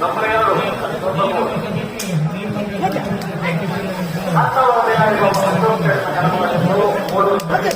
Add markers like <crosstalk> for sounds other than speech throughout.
Number ಎರಡು number ಮೂರು மாதிரி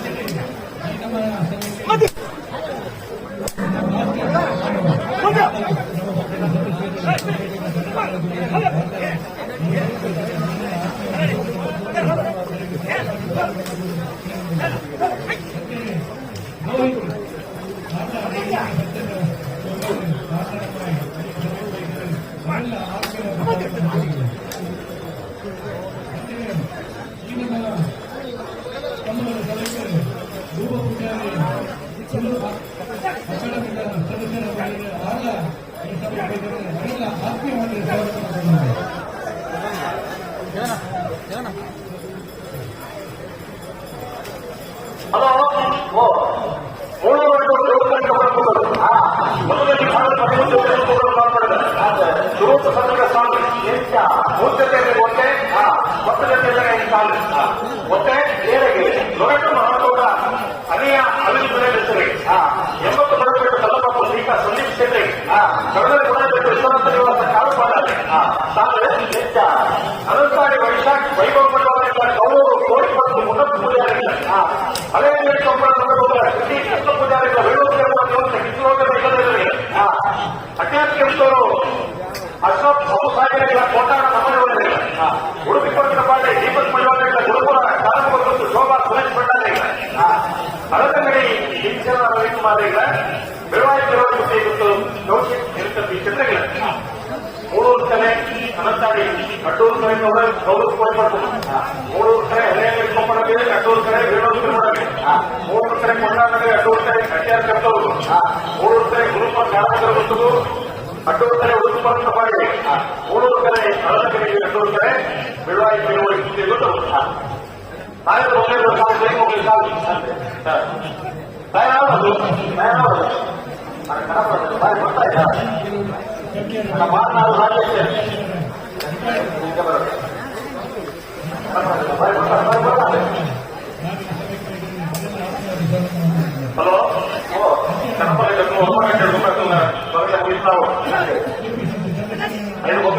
ಮತ್ತೆ ಏರಿಗೆ ದೊರಕ ಮಹತ್ವದ ಅನೆಯ ಅಭಿವೃದ್ಧಿ ಹಾ ಎಂಬತ್ತು ಬರಬೇಕು ಸಲ್ಲಬೇಕು ಶ್ರೀಕ ಸಂದೀಪ್ ಶೆಟ್ಟಿ ಕಡಲ ಕೊಡಬೇಕು ವಿಶ್ವನಾಥ ನಿವಾಸ ಕಾಡುಪಾಡ ಹಾ ಸಾಂದ್ರೆ ಎಂತ ಅನಂತಾರಿ ವೈಶಾಖ ವೈಭವ ಮಂಡಲದಿಂದ ಗೌರವ ಕೋಟಿ ಮತ್ತು ಮುನ್ನತ್ತು ಪೂಜಾರಿಗಳ ಹಳೆ ಕಂಪನ ಶ್ರೀ ಕೃಷ್ಣ ಪೂಜಾರಿಗಳ ವಿರೋಧ ಕಿತ್ತೋಗದ ಇಲ್ಲದಿರಲಿಲ್ಲ ಹಾ ಅಟ್ಯಾಚಿಯವರು ಅಶೋಕ್ ಬಹುಸಾಗರಗಳ ಕೋಟಾಣ ನಮನವರಿಲ್ಲ ಹಾ ಉಡುಪಿ ಪಟ್ಟಣ ಪಾಟೆ ದೀಪಕ್ ಮೈವಾರಿಗಳ ಗುರುಪುರ ಕಾಲಮುಖತ್ತು ಶೋಭಾ ಸುರೇಶ್ ಭಂಡಾರಿಗಳ ಹಳದಂಗಡಿ ಶಿಕ್ಷಣ ರವಿಕುಮಾರಿಗಳ ಬೆಳವಾಯಿ ಬೆಳವಣಿಗೆ ಸೇರಿತ್ತು ಕೌಶಿಕ್ ಈ ಚಿತ್ರಗಳ. ಮೂಡೂರು ಕಲೆ ಅನಂತಾಡಿ ಅಡ್ಡೂರು ಕಲೆ ಗೌರವ ಕೊಡಬಾರ್ದು ಮೂಡೂರು ಕಡೆ ಹಳೆಯ ಕೊಪ್ಪಳಕ್ಕೆ ಅಡ್ಡೂರು ಕಡೆ ವಿನೋದ್ ತಿರುಮಲಗೆ ಮೂಡೂರು ಕಡೆ ಕೊಂಡಾಡಗೆ ಅಡ್ಡೂರು ಕಡೆ ಕಟ್ಯಾರ ಕರ್ತವರು ಮೂಡೂರು ಕಡೆ ಗುರುಪ ಕಾಲಕರ ಗೊತ್ತದು ಅಡ್ಡೂರು ಕಡೆ ಉಡುಪಂತ ಮಾಡಿ ಮೂಡೂರು ಕಡೆ ಹಳದ ಕಡೆ ಅಡ್ಡೂರು ಕಡೆ ಬಿಡುವಾಯಿ ತಿರುವಳಿ ಗೊತ್ತು ತಾಯಿ ಒಳ್ಳೆಯದು ಸಾಕು ಬೇಗ ಹೋಗಿ ಸಾಕು ತಾಯಿ ಯಾವುದು ತಾಯಿ ಯಾವುದು ತಾಯಿ ಬರ್ತಾ ಇದ್ದ ನಮ್ಮ ಮಾತನಾಡು ರಾಜೇಶ್ ಈಗ ಬರುತ್ತೆ. ಬರ್ತಾರೆ, ಬರ್ತಾರೆ, ಬರ್ತಾರೆ. ಹಲೋ చెప్పలేటట్టు ఒప్పగట్టడు త్వరగా ఇస్తావు. <laughs> ఐదు గొప్ప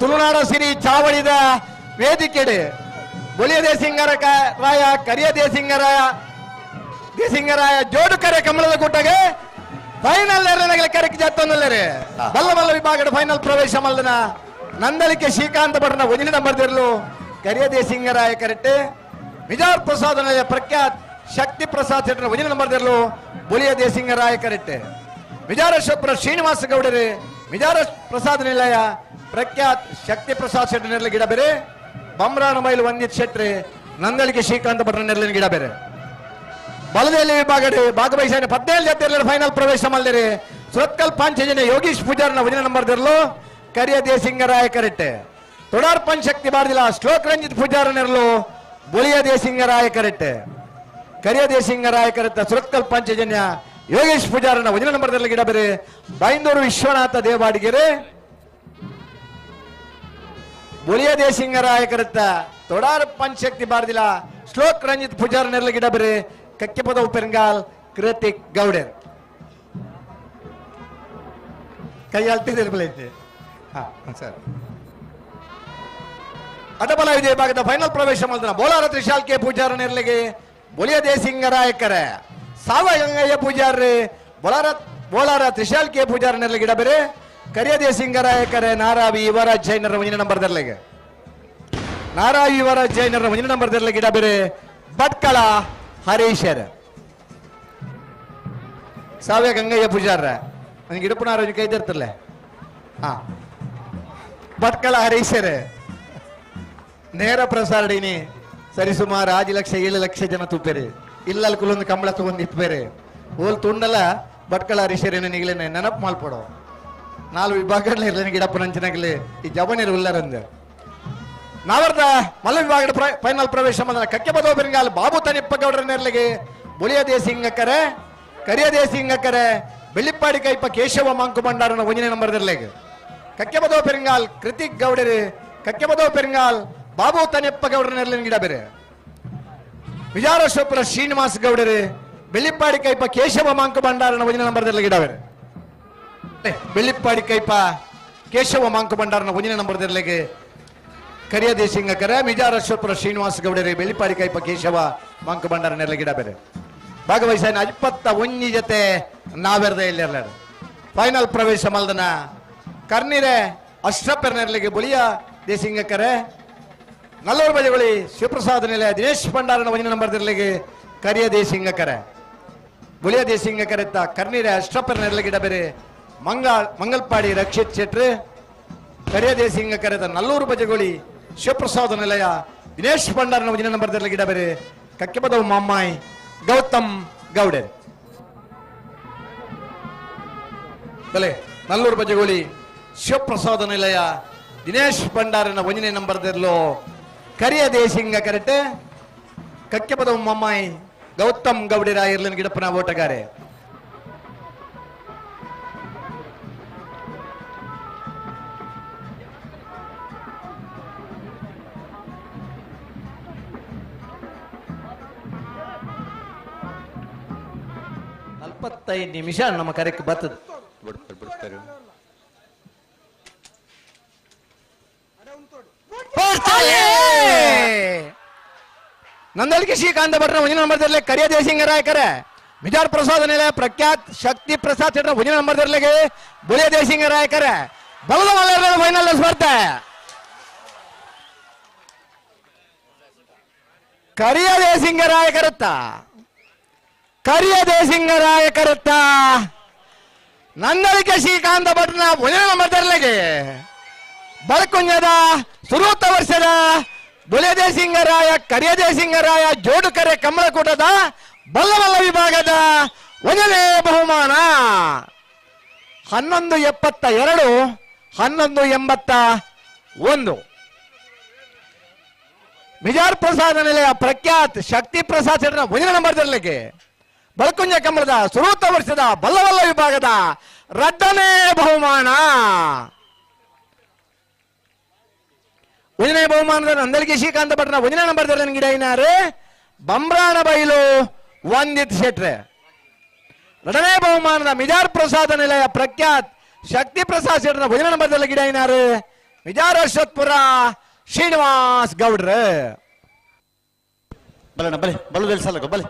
ತುಳುನಾಡ ಸಿರಿ ಚಾವಡಿದ ವೇದಿಕೆಡೆ ಬೊಲಿಯ ದೇಸಿಂಗರ ರಾಯ ಕರಿಯ ದೇಸಿಂಗರಾಯ ದೇಸಿಂಗರಾಯ ಜೋಡು ಕರೆ ಕಮಲದ ಕೂಟಗೆ ಫೈನಲ್ ಕರೆಕ್ ಜತ್ತೊಂದಲ್ಲರೆ ಬಲ್ಲ ಬಲ್ಲ ವಿಭಾಗದ ಫೈನಲ್ ಪ್ರವೇಶ ಮಲ್ಲನ ನಂದಲಿಕೆ ಶ್ರೀಕಾಂತ ಭಟ್ನ ಒಂದಿನ ಬರ್ದಿರ್ಲು ಕರಿಯ ದೇಸಿಂಗರಾಯ ಕರೆಕ್ಟ್ ವಿಜಾರ್ ಪ್ರಸಾದ್ ನಿಲಯ ಪ್ರಖ್ಯಾತ್ ಶಕ್ತಿ ಪ್ರಸಾದ್ ಶೆಟ್ಟರ ಒಂದಿನ ನಂಬರ್ ದಿರ್ಲು ಬೊಲಿಯ ದೇಸಿಂಗರಾಯ ಕರೆಟ್ಟೆ ವಿಜಾರ ಶ್ರೀನಿವಾಸ ಗೌಡರೇ, ವಿಜಾರ ಪ್ರಸಾದ್ ನಿಲಯ, ಪ್ರಖ್ಯಾತ್ ಶಕ್ತಿ ಪ್ರಸಾದ್ ಶೆಟ್ಟರ್ ನೆರಳು ಗಿಡ ಬೇರೆ, ಬಮ್ರಾಣ ಮೈಲು ವಂದಿತ್ ಶೆಟ್ರಿ ನಂದಳಿಕೆ ಶ್ರೀಕಾಂತ ಭಟ್ರ ನೆರಳಿನ ಗಿಡ ಬೇರೆ. ಬಲದಲ್ಲಿ ವಿಭಾಗಡೆ ಭಾಗವಹಿಸಿದ ಪದ್ನೇಳು ಜೊತೆ ಫೈನಲ್ ಪ್ರವೇಶ ಮಾಡಿದರೆ ಸುರತ್ಕಲ್ ಪಾಂಚಜನ ಯೋಗೀಶ್ ಪೂಜಾರ್ನ ಒಂದಿನ ನಂಬರ್ ಕರಿಯ ದೇಸಿಂಗರಾಯ ಕರೆಟ್ಟೆ ತೊಡಾರ್ ಪಂಚಶಕ್ತಿ ಬಾರದಿಲ್ಲ ಶ್ಲೋಕ್ ರಂಜಿತ್ ಪೂಜಾರ ನೆರಲು ಬುಲಿಯ ದೇಸಿಂಗರಾಯ ಕರೆಟ್ಟೆ ಕರಿಯ ದೇಸಿಂಗರಾಯ ಕರೆತ್ತ ಸುರತ್ಕಲ್ ಪಂಚಜನ್ಯ ಯೋಗೇಶ್ ಪೂಜಾರನ ವಜನ ನಂಬರ್ದಲ್ಲಿ ಗಿಡ ಬೇರೆ. ಬೈಂದೂರು ವಿಶ್ವನಾಥ ದೇವಾಡಿಗೆರೆ. ಬುಳಿಯ ದೇಸಿಂಗರಾಯ ಕರೆತ್ತ ತೊಡಾರ್ ಪಂಚಶಕ್ತಿ ಬಾರದಿಲ್ಲ ಶ್ಲೋಕ್ ರಂಜಿತ್ ಪೂಜಾರನೆಲ್ಲ ಗಿಡ ಬೇರೆ. ಕಕ್ಕೆಪದ ಉಪೆರಂಗಾಲ್ ಕೃತಿಕ್ ಗೌಡರ್ ಕೈ ಅಲ್ತಿದ್ದಿರ್ಬಲೈತೆ ಹಾ ಸರ್. ಅಡಬಲ ವಿಜಯ ಭಾಗದ ಫೈನಲ್ ಪ್ರವೇಶ ಮಾಡಿದ ಬೋಲಾರ ತ್ರಿಶಾಲ್ ಕೆ ಪೂಜಾರ ನೆರಳಿಗೆ ಬೊಲಿಯ ದೇಸಿಂಗರಾಯಕರೆ ಸಾವಗಂಗಯ್ಯ ಪೂಜಾರ್ರಿ ಬೋಲಾರ ಬೋಲಾರ ತ್ರಿಶಾಲ್ ಕೆ ಪೂಜಾರ ನೆರಳಿಗೆ ಇಡಬೇರೆ ಕರಿಯ ದೇಸಿಂಗರಾಯಕರೆ ನಾರಾವಿ ಯುವರಾಜ್ ಜೈನರ ಮುಂದಿನ ನಂಬರ್ ದರ್ಲೆಗೆ ನಾರಾವಿ ಯುವರಾಜ್ ಜೈನರ ಮುಂದಿನ ನಂಬರ್ ದರ್ಲೆಗೆ ಇಡಬೇರೆ ಭಟ್ಕಳ ಹರೀಶರ್ ಸಾವ್ಯ ಗಂಗಯ್ಯ ಪೂಜಾರ ನನಗೆ ಇಡಪುನಾರ ಕೈ ತರ್ತಲ್ಲ ಹಾ ಭಟ್ಕಳ ಹರೀಶರ್ ನೇರ ಪ್ರಸಾರಡಿನಿ ಸರಿಸುಮಾರು ಆರು ಲಕ್ಷ ಏಳು ಲಕ್ಷ ಜನ ತುಪ್ಪೇರಿ. ಇಲ್ಲಲ್ಲಿ ಕುಲೊಂದು ಕಂಬಳ ತಗೊಂಡು ಇಪ್ಪೇರಿ. ಓಲ್ ತುಂಡಲ, ಭಟ್ಕಳ ಹರೀಶರೇನ ನಿಗಲೇನೆ ನೆನಪು ಮಾಡ್ಕೊಡೋ. ನಾಲ್ಕು ವಿಭಾಗಗಳ ಇರ್ಲೇನೆ ಗಿಡಪ್ಪ ನಂಚಿನಾಗಲಿ ಈ ಜವನೀರು ಉಲ್ಲರಂದು. ನಾವರ್ದ ಮಲ್ಲ ವಿಭಾಗದ ಫೈನಲ್ ಪ್ರವೇಶ ಮಾಡಿದ ಕಕ್ಕೆ ಬದೋ ಬೆರಂಗಾಲ್ ಬಾಬು ತನಿಪ್ಪ ಗೌಡರ ನೆರಳಿಗೆ ಬುಳಿಯ ದೇಸಿಂಗಕ್ಕರೆ ಕರಿಯ ದೇಸಿಂಗಕ್ಕರೆ ಬೆಳ್ಳಿಪ್ಪಾಡಿ ಕೈಪ ಕೇಶವ ಮಾಂಕು ಭಂಡಾರನ ಒಂಜಿನ ನಂಬರ್ ದರ್ಲೆಗೆ ಕಕ್ಕೆ ಬದೋ ಪೆರಿಂಗಾಲ್ ಕೃತಿಕ್ ಗೌಡರು, ಕಕ್ಕೆ ಬದೋ ಪೆರಿಂಗಾಲ್ ಬಾಬು ತನೆಪ್ಪ ಗೌಡರ ನೆರಳಿನ ಗಿಡ ಬೇರೆ. ವಿಜಾರಶೋಪುರ ಶ್ರೀನಿವಾಸ ಗೌಡರೇ, ಬೆಳ್ಳಿಪ್ಪಾಡಿ ಕೈಪ ಕೇಶವ ಮಾಂಕ ಭಂಡಾರನ ಒಂದಿನ ನಂಬರ್ ದರ್ಲೆ ಗಿಡ ಬೇರೆ. ಬೆಳ್ಳಿಪ್ಪಾಡಿ ಕೈಪ ಕೇಶವ ಮಾಂಕ ಭಂಡಾರನ ಒಂದಿನ ನಂಬರ್ ದರ್ಲೆಗೆ ಕರಿಯ ದೇಶಿಂಗಕರ ಮಿಜಾರಶ್ವಪುರ ಶ್ರೀನಿವಾಸ ಗೌಡರೇ ಬೆಳ್ಳಿಪಾಡಿ ಕೈಪ ಕೇಶವ ಮಾಂಕ ಭಂಡಾರ ನೆರಳ ಗಿಡ ಬೇರೆ. ಭಾಗವಹಿಸಿನ ಇಪ್ಪತ್ತ ಒಂಜಿ ಜೊತೆ ನಾವೆರ್ದ ಇಲ್ಲಿರ್ಲಾರ. ಫೈನಲ್ ಪ್ರವೇಶ ಮಲ್ದನ ಕರ್ನಿರೆ ಅಷ್ಟಪ್ಪರ ನೆರಳಿಗೆ ಬುಲಿಯ ದೇಶಿಂಗಕರೆ ನಲ್ಲೂರು ಬಜಗುಳಿ ಶಿವಪ್ರಸಾದ್ ನಿಲಯ, ದಿನೇಶ್ ಭಂಡಾರನ ಒಂಜಿನ ನಂಬರ್ ದಿರಲಿಗೆ ಕರಿಯ ದೇಶಿಂಗಕರೆ. ಬುಲಿಯ ದೇಶಿಂಗಕರೆತ್ತ ಕರ್ನಿರೆ ಅಶ್ರಪ್ಪರ ನೆರಳಿಗೆ ಇಡ ಬೇರೆ ಮಂಗಾಳ್ ಮಂಗಲ್ಪಾಡಿ ರಕ್ಷಿತ್ ಶೆಟ್ರು. ಕರಿಯ ದೇಸಿಂಗ ಕರೆದ ನಲ್ಲೂರು ಬಜಗೋಳಿ ಶಿವಪ್ರಸಾದ ನಿಲಯ, ದಿನೇಶ್ ಭಂಡಾರನ ಒಂದಿನ ನಂಬರ್ ಗಿಡ ಬೇರೆ ಕಕ್ಕೆಪದವು ಮಾಮ್ಮಾಯಿ ಗೌತಮ್ ಗೌಡೆ ಬಲೆ ನಲ್ಲೂರು ಬಜಗೋಳಿ ಶಿವಪ್ರಸಾದ ನಿಲಯ, ದಿನೇಶ್ ಭಂಡಾರನ ವಂಜನೆ ನಂಬರ್ದಲ್ಲೋ ಕರಿಯ ದೇಶಿಂಗ ಕರೆಟೆ ಕಕ್ಕೆಪದವು ಮಮ್ಮಾಯಿ ಗೌತಮ್ ಗೌಡಿರ ಇರ್ಲಿನ ಗಿಡಪ್ಪನ ಓಟಗಾರೆ. ನಲ್ವತ್ತೈದು ನಿಮಿಷ ನಮ್ಮ ಕರೆಕ್ಕೆ ಬರ್ತದೆ. ನಂದಳಿಕೆ ಶ್ರೀಕಾಂತ ಭಟ್ರ ಒಂದಿನ ತರಲೆ ಕರಿಯ ದೇಸಿಂಗರಾಯಕರ ಬಿಜಾರ್ ಪ್ರಸಾದ ನಿಲಯ ಪ್ರಖ್ಯಾತ್ ಶಕ್ತಿ ಪ್ರಸಾದ್ ಶೆಟ್ರ ಒಂದಿನ ನಂಬರ್ದಲ್ಲಿಗೆ ಬುಲಿಯ ದೇಸಿಂಗರಾಯಕರ ಬಲದ ಮಲ್ಲರ ಫೈನಲ್ ಸ್ಪರ್ಧೆ. ಕರಿಯ ದೇಸಿಂಗರಾಯಕರತ್ತ ಕರಿಯ ದೇಸಿಂಗರಾಯಕರತ್ತ ನಂದಳಿಕೆ ಶ್ರೀಕಾಂತ ಭಟ್ರನ ಒಂದಿನ ತರಲೆಗೆ ಬಲಕುಂಜದ ಸುರೂತ ವರ್ಷದ ಬುಲೆದೆ ಸಿಂಗರಾಯ, ಕರಿಯದೆ ಸಿಂಗರಾಯ, ಜೋಡುಕರೆ ಕಮಲಕೂಟದ ಬಲ್ಲಬಲ್ಲ ವಿಭಾಗದ ಒಂದನೇ ಬಹುಮಾನ. ಹನ್ನೊಂದು ಎಪ್ಪತ್ತ ಎರಡು, ಹನ್ನೊಂದು ಎಂಬತ್ತ ಒಂದು. ಮಿಜಾರ್ ಪ್ರಸಾದ ನಿಲಯ ಪ್ರಖ್ಯಾತ್ ಶಕ್ತಿ ಪ್ರಸಾದ್ ಸೆಟ್ನ ಒಂದನೇ ನಂಬರ್ ತರಲಿಕ್ಕೆ. ಬಲಕುಂಜ ಕಮಲದ ಸುರೂತ ವರ್ಷದ ಬಲ್ಲವಲ್ಲ ವಿಭಾಗದ ರಡ್ಡನೇ ಬಹುಮಾನ. ಒಂದನೇ ಬಹುಮಾನದ ನಂದಲಿಗೆ ಶ್ರೀಕಾಂತ ಭಟ್ನ ಒಂದನೇ ನಂಬರ್ದಲ್ಲಿ ಗಿಡ ಏನಾರು ಬಂಬ್ರಾಣ ಬೈಲು ವಂದಿತ್ ಶೆಟ್ರೆ. ಎರಡನೇ ಬಹುಮಾನದ ಮಿಜಾರ್ ಪ್ರಸಾದ ನಿಲಯ ಪ್ರಖ್ಯಾತ್ ಶಕ್ತಿ ಪ್ರಸಾದ್ ಶೆಟ್ರ ಒಂದನೇ ನಂಬರ್ದಲ್ಲಿ ಗಿಡ ಏನಾರು ಮಿಜಾರ್ ಅಶ್ವತ್ಪುರ ಶ್ರೀನಿವಾಸ್ ಗೌಡ್ರ. ಬಲಣ್ಣ ಬಲೆ ಬಲು ಬಲೆ.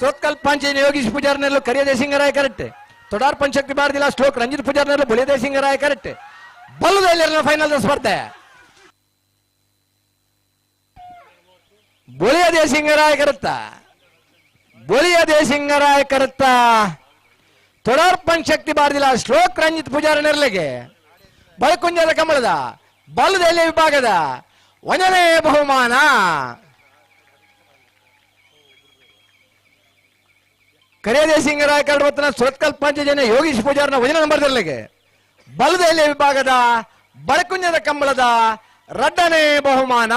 ಸೋತ್ಕಲ್ ಪಂಚೇನ ಯೋಗೀಶ್ ಪೂಜಾರ್ನೆಲ್ಲ ಕರಿಯದೇ ಸಿಂಗರಾಯ ಕರೆಕ್ಟ್. ತೊಡಾರ್ ಪಂಚಕ್ತಿ ಬಾರ್ದಿಲ್ಲ ಸ್ಟೋಕ್ ರಂಜಿತ್ ಪೂಜಾರ್ನೆಲ್ಲ ಬುಲಿಯದೆ ಸಿಂಗರಾಯ ಕರೆಕ್ಟ್. ಬಲ್ಲದಲ್ಲಿ ಫೈನಲ್ ಸ್ಪರ್ಧೆ. ಬುಳಿಯದೇ ಸಿಂಗರಾಯ ಕರುತ್ತ. ಬುಳಿಯದೇ ಸಿಂಗರಾಯ ಕರುತ್ತ. ತೊಡಾರ್ ಶಕ್ತಿ ಬಾರದಿಲ್ಲ ಶ್ಲೋಕ್ ರಂಜಿತ್ ಪೂಜಾರ ನೆರಳಿಗೆ ಬಳಕುಂಜದ ಕಮಲದ ಬಲ್ಲದಲ್ಲಿ ವಿಭಾಗದ ಒಂದನೇ ಬಹುಮಾನ. ಕರಿಯದೇ ಸಿಂಗರಾಯ ಕಡವತ್ತನ ಸುರತ್ಕಲ್ ಪಂಚಜನ ಯೋಗೀಶ್ ಪೂಜಾರನ ವಜನ ನಂಬರ್ ನೆರಳಿಗೆ ಬಲದಲ್ಲಿ ವಿಭಾಗದ ಬಡಕುಂಜದ ಕಂಬಳದ ರಡ್ಡನೇ ಬಹುಮಾನ.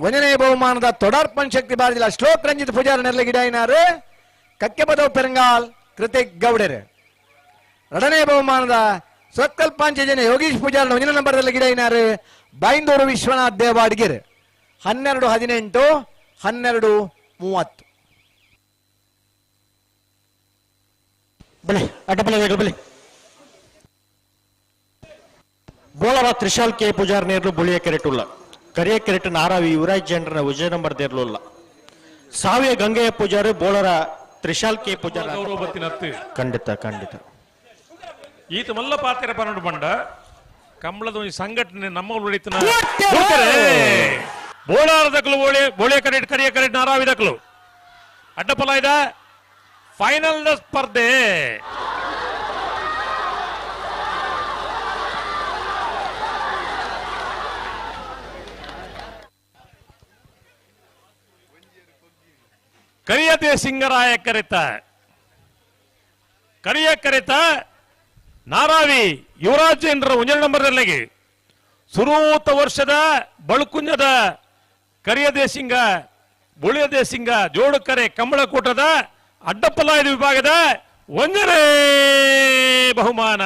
ಒಂದನೇ ಬಹುಮಾನದ ತೊಡರ್ಪನ್ ಶಕ್ತಿ ಬಾರದಿಲ್ಲ ಶ್ಲೋಕ್ ರಂಜಿತ್ ಪೂಜಾರ ನೆರಳಿಗಿಡಾಯಿನಾರು ಕಕ್ಕೆ ಬದವ್ ಪೆರಂಗಾಲ್ ಕೃತಿಕ್ ಗೌಡರ್. ಎರಡನೇ ಬಹುಮಾನದ ಸ್ವತ್ಕಲ್ ಪಾಂಚಜನ ಯೋಗೀಶ್ ಪೂಜಾರ ಒಂದನೇ ನಂಬರ್ದಲ್ಲಿ ಗಿಡಾಯಿನಾರು ಬೈಂದೂರು ವಿಶ್ವನಾಥ್ ದೇವಾಡ್ಗಿರ್. ಹನ್ನೆರಡು ಹದಿನೆಂಟು, ಹನ್ನೆರಡು ಮೂವತ್ತು. ಬಲೆ ಅಡ್ಡಬಲೆ ಬಲೆ ಬೋಳರ ತ್ರಿಶಾಲ್ ಕೆ ಪೂಜಾರ್ ನೇರ್ಲು ಬುಳಿಯ ಕೆರೆಟುಲ್ಲ ಕರಿಯ ಕೆರೆಟ್ ನಾರಾವಿ ಯುವರಾಜ್ ಜನರನ ವಿಜಯ ನಂಬರ್ ದೇರ್ಲುಲ್ಲ ಸಾವಿಯ ಗಂಗೆಯ ಪೂಜಾರಿ ಬೋಳರ ತ್ರಿಶಾಲ್ ಕೆ ಪೂಜಾರ. ಖಂಡಿತ ಖಂಡಿತ. ಈತ ಮಲ್ಲ ಪಾತ್ರ ಪನ್ನೊಂದು ಬಂಡ. ಕಂಬಳದ ಒಂದು ಸಂಘಟನೆ ನಮ್ಮ ಉಳಿತನ. ಬೋಳಾರ ದಕ್ಕಲು ಬೋಳೆ ಬೋಳೆ ಕರೆಟ್ ಕರಿಯ ಕರೆಟ್ ನಾರಾವಿ ದಕ್ಕಲು ಅಡ್ಡಪಲ ಇದ. ಫೈನಲ್ ದ ಸ್ಪರ್ಧೆ. ಕರಿಯದೆ ಸಿಂಗರಾಯ ಕರೆತ. ಕರಿಯ ಕರೆತ ನಾರಾವಿ ಯುವರಾಜೇಂದ್ರ ಒಂಜನ ನಂಬರ್ನಲ್ಲಿಗೆ. ಸುರೂತ ವರ್ಷದ ಬಳುಕುಂಜದ ಕರಿಯ ದೇಸಿಂಗ ಬುಳಿಯ ದೇಸಿಂಗ ಜೋಡುಕರೆ, ಕಂಬಳಕೂಟದ ಅಡ್ಡಪಲಾಯದ ವಿಭಾಗದ ಒಂದನೇ ಬಹುಮಾನ.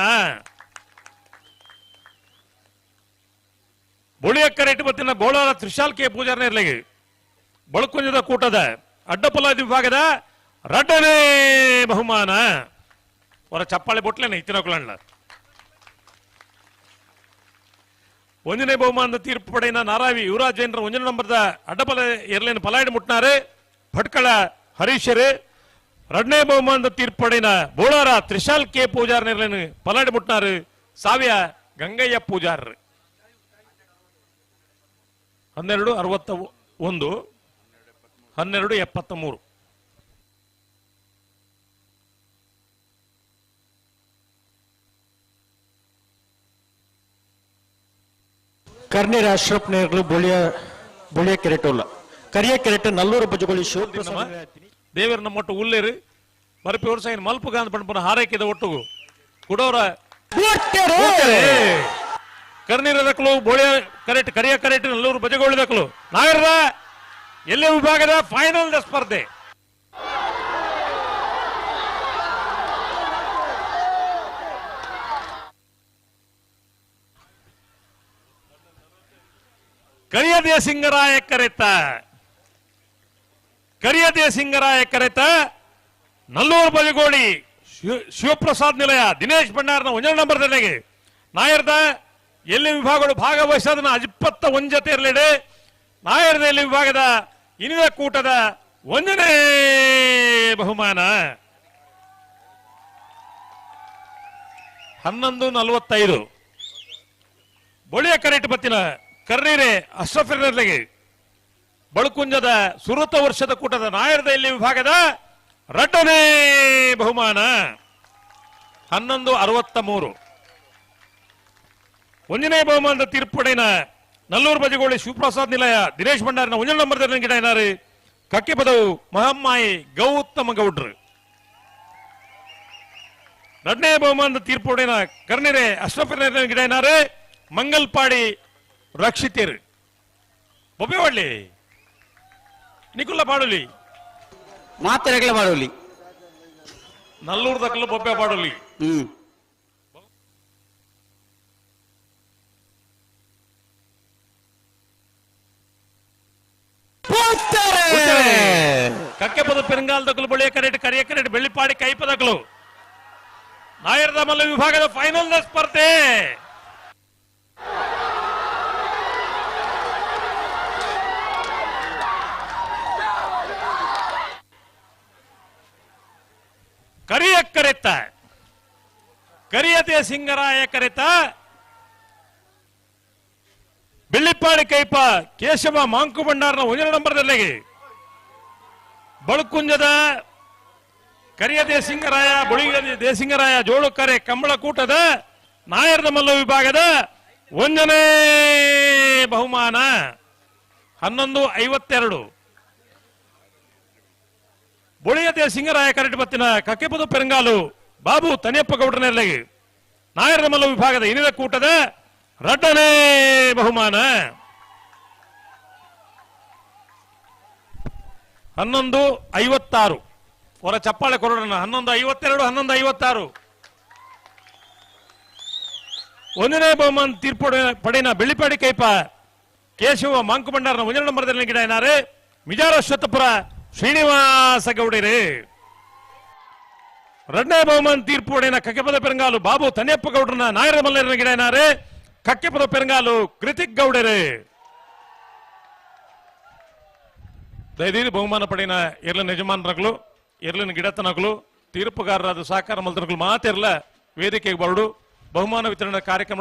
ಬುಳಿಯ ಇಟ್ಟುಬತ್ತಿನ ಬತ್ತಿನ ಬೋಳಾರ ತ್ರಿಶಾಲ್ ಕೆ ಪೂಜಾರನೇ ಇರಲಿಗೆ ಬಳುಕುಂಜದ ಕೂಟದ ಅಡ್ಡಪಲಾಯದ ವಿಭಾಗದ ರಡ್ಡನೇ ಬಹುಮಾನ. ಅವರ ಚಪ್ಪಾಳೆ ಬೊಟ್ಲೇನೆ ಇತ್ತಿನಕೊಳ್ಳ ಒಂದನೇ ಬಹುಮಾನದ ತೀರ್ಪು ಪಡೆಯಿನ ನಾರಾವಿ ಯುವರಾಜೇಂದ್ರ ಒಂದನೇ ನಂಬರ್ದ ಅಡ್ಡಪಲ ಎರಲೇನು ಪಲಾಯಡ್ ಮುಟ್ನಾರು. ಭಟ್ಕಳ ಹರೀಶರು. ಎರಡನೇ ಬಹುಮಾನದ ತೀರ್ಪಡಿನ ಬೋಳಾರ ತ್ರಿಶಾಲ್ ಕೆ ಪೂಜಾರ್ ನಿರ್ಲೇನು ಪಲಾಯಡ್ ಮುಟ್ನಾರು ಸಾವಿಯ ಗಂಗಯ್ಯ ಪೂಜಾರ್. ಹನ್ನೆರಡು ಅರವತ್ತ ಒಂದು ಹನ್ನೆರಡು ಎಪ್ಪತ್ತ ಮೂರು ಕರ್ನೀರ ಅಶ್ರಫ್ ನೇರ್ಲು ಬುಳಿಯ ಬುಳಿಯ ಕೆರೆಟುಲ್ಲ ಕರಿಯ ಕೆರೆಟ ನಲ್ಲೂರು ಬಜುಗೊಳಿ ಶಿವ ನಮ್ಮ ದೇವರ ನಮ್ಮ ಒಟ್ಟು ಉಲ್ಲೇರು. ಮರಪಿ ವರ್ಷ ಏನು ಮಲ್ಪುಗ ಅಂತ ಪಂಡ ಹಾರೈಕಿದ ಒಟ್ಟುಗು. ಕುಡೋರ. ಕರ್ನೀರ ಬೋಳಿಯ ಬೋಳೆ ಕರೆಕ್ಟ್ ಕರಿಯ ಕರೆಕ್ಟ್ ನಲ್ಲೂರು ಬಜಗೋಳಿ ನಾಗರ ನಾಗರದ ಎಲ್ಲೇ ವಿಭಾಗದ ಫೈನಲ್ ಸ್ಪರ್ಧೆ? ಕರಿಯದೇ ಸಿಂಗರಾಯ ಕರೆತ. ಕರಿಯದೇ ಸಿಂಗರಾಯ ಕರೆತ, ನಲ್ಲೂರು ಬಜಗೋಳಿ ಶಿವ- ಶಿವಪ್ರಸಾದ್ ನಿಲಯ, ದಿನೇಶ್ ಬಣ್ಣಾರ್ನ ಒಂಜನ ನಂಬರ್ ದನೆಗೆ ನಾಯರ್ದ, ಎಲ್ಲಿ ವಿಭಾಗಗಳು ಭಾಗವಹಿಸೋದನ್ನ ಇಪ್ಪತ್ತ ಒಂಜತೆ ಇರಲಿಡೆ. ನಾಯರ್ದ ಎಲ್ಲಿ ವಿಭಾಗದ, ಇನಿದ ಕೂಟದ ಒಂದನೇ ಬಹುಮಾನ. ಹನ್ನೊಂದು ನಲವತ್ತೈದು. ಬೊಳಿಯ ಕರೆಟ್ ಬತ್ತಿನ ಕರ್ನೀರೆ ಅಶ್ರಫಿರ್ನರ್ಲೆಗೆ ಬಳುಕುಂಜದ ಸುರತ ವರ್ಷದ ಕೂಟದ ನಾಯರದಲ್ಲಿ ವಿಭಾಗದ ರಡ್ಡನೇ ಬಹುಮಾನ. ಹನ್ನೊಂದು ಅರವತ್ತ ಮೂರು. ಒಂದನೇ ಬಹುಮಾನದ ತೀರ್ಪುಡೆನ ನಲ್ಲೂರು ಬಜಗೋಳಿ ಶಿವಪ್ರಸಾದ್ ನಿಲಯ, ದಿನೇಶ್ ಭಂಡಾರಿನ ಒಂಜನ ನಂಬರ್ ಗಿಡ ಏನಾರು? ಕಕ್ಕೆ ಪದವು ಮಹಮ್ಮಾಯಿ ಗೌತಮ ಗೌಡ್ರು. ಎರಡನೇ ಬಹುಮಾನದ ತೀರ್ಪುಡೆನ ಕರ್ನೆರೆ ಅಶ್ರಫಿನ ಗಿಡ ಏನಾರು? ಮಂಗಲ್ಪಾಡಿ ರಕ್ಷಿತೇರು. ಬೊಬ್ಬೆ ನಿಕುಲ್ಲ ಪಾಡಲಿ ಮಾತ್ರೆಗಳ ಮಾಡೋಲಿ ನಲ್ಲೂರು ದಕ್ಕಲು ಬೊಬ್ಬೆ ಪಾಡಲಿ ಹ್ಮ್ ಕಕ್ಕೆ ಪದ ಪೆರಂಗಾಲ್ ದಕ್ಕಲು ಬಳಿಯ ಕರೆಟ್ ಕರಿಯ ಕರೆಟ್ ಬೆಳ್ಳಿಪಾಡಿ ಕೈಪ ದಕ್ಕಲು ನಾಯರದ ಮಲ್ಲ ವಿಭಾಗದ ಫೈನಲ್ ಸ್ಪರ್ಧೆ ಕರಿಯ ಕರೆತ ಕರಿಯತೆ ಸಿಂಗರಾಯ ಕರೆತ ಬೆಳ್ಳಿಪ್ಪಾಡಿ ಕೈಪ ಕೇಶವ ಮಾಂಕು ಭಂಡಾರನ ಒಂದನೇ ನಂಬರ್ದಲ್ಲಿಗೆ. ಬಳುಕುಂಜದ ಕರಿಯ ದೇಸಿಂಗರಾಯ ಬುಳಿಗ ದೇಸಿಂಗರಾಯ, ಜೋಳುಕರೆ ಕಂಬಳಕೂಟದ ನಾಯರದ ಮಲ್ಲ ವಿಭಾಗದ ಒಂದನೇ ಬಹುಮಾನ. ಹನ್ನೊಂದು ಐವತ್ತೆರಡು. ಬುಳಿಯತೆ ಸಿಂಗರಾಯ ಕರೆಟ್ ಬತ್ತಿನ ಕಕ್ಕೆಪದು ಪೆರಂಗಾಲು ಬಾಬು ತನಿಯಪ್ಪ ಗೌಡನೆಲ್ಲಗೆ ನಾಯರದ ಮಲ್ಲ ವಿಭಾಗದ ಇನಿದ ಕೂಟದ ರಡ್ಡನೇ ಬಹುಮಾನ. ಹನ್ನೊಂದು ಐವತ್ತಾರು. ಹೊರ ಚಪ್ಪಾಳೆ ಕೊರೋಣ ಹನ್ನೊಂದು ಐವತ್ತೆರಡು, ಹನ್ನೊಂದು ಐವತ್ತಾರು. ಒಂದನೇ ಬಹುಮಾನ ತೀರ್ಪು ಪಡೆಯ ಬೆಳ್ಳಿಪಾಡಿ ಕೈಪ. ಕೇಶವ ಮಾಂಕು ಭಂಡಾರನ ಒಂದನೇ ನಂಬರ್ದಲ್ಲಿ ಗಿಡ ಏನಾರೆ? ಮಿಜಾರ ಶ್ವತ್ತಪುರ ಶ್ರೀನಿವಾಸ ಗೌಡರೇ. ಎರಡನೇ ಬಹುಮಾನ ತೀರ್ಪು ಪಡಿನ ಕಕ್ಕೆಪದ ಪೆರಂಗಾಲು ಬಾಬು ತನಿಯಪ್ಪ ಗೌಡ್ರನ ನಾಯರ ಮಲ್ಲರಿನ ಗಿಡ ಏನಾರೆ ಕಕ್ಕೆಪದ ಪೆರಂಗಾಲು ಕೃತಿಕ್ ಗೌಡರೇ ದಯದೀರಿ ಬಹುಮಾನ ಪಡಿನ ಎರ್ಲಿನ ಯಜಮಾನರಗಳು ಎರ್ಲಿನ ಗಿಡತನಗಳು ತೀರ್ಪುಗಾರರಾದ ಸಹಕಾರ ಮಲ್ತನಗಳು ಮಾತಿರಲ ವೇದಿಕೆಗೆ ಬರಡು ಬಹುಮಾನ ವಿತರಣಾ ಕಾರ್ಯಕ್ರಮ